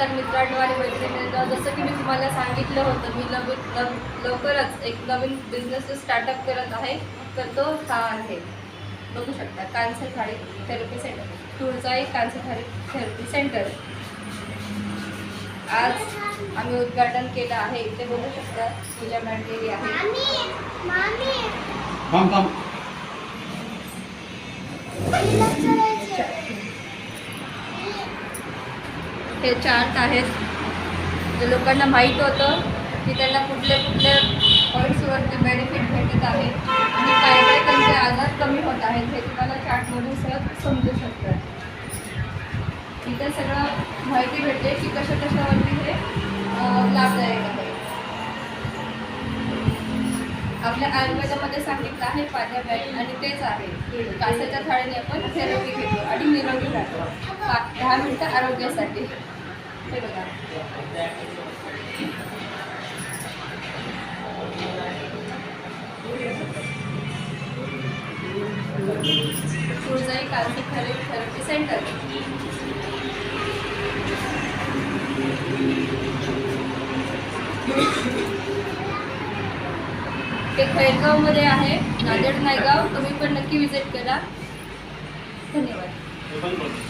नमस्कार मित्रांनो आणि मैत्रिणींनो जसं की मी तुम्हाला सांगितलं होतं मी नवीन लव लवकरच एक नवीन बिझनेस स्टार्टअप करत आहे. तर तो हा आहे. बघू शकता कॅन्सर थाळी थेरपी सेंटर तुळजाई कॅन्सर थाळी थेरपी सेंटर आज आम्ही उद्घाटन केलं आहे. इथे बघू शकता पूजा मांडलेली आहे. हे चार्ट आहेत. जे लोकांना माहीत होतं की त्यांना कुठले कुठले पॉईंट्सवरती बेनिफिट भेटत आहे आणि काय काय त्यांचे आजार कमी होत आहेत हे तुम्हाला चार्टमधून सहज समजू शकतं. इथे सगळं माहिती भेटते की कशा कशावरती हे लाभदायक आहे. आपल्या आयुर्वेदामध्ये सांगितलं आहे पाद्या बॅग आणि तेच आहे. कासाच्या थाळीने आपण थेरपी घेतो आणि निरोगी राहतो. पा- दहा मिनटं आरोग्यासाठी. हे बघा. तुळजाई कालची थेरपी थेरपी सेंटर. ते खैरगावमध्ये आहे. नांदेड नायगाव. तुम्ही पण नक्की विजिट करा. धन्यवाद.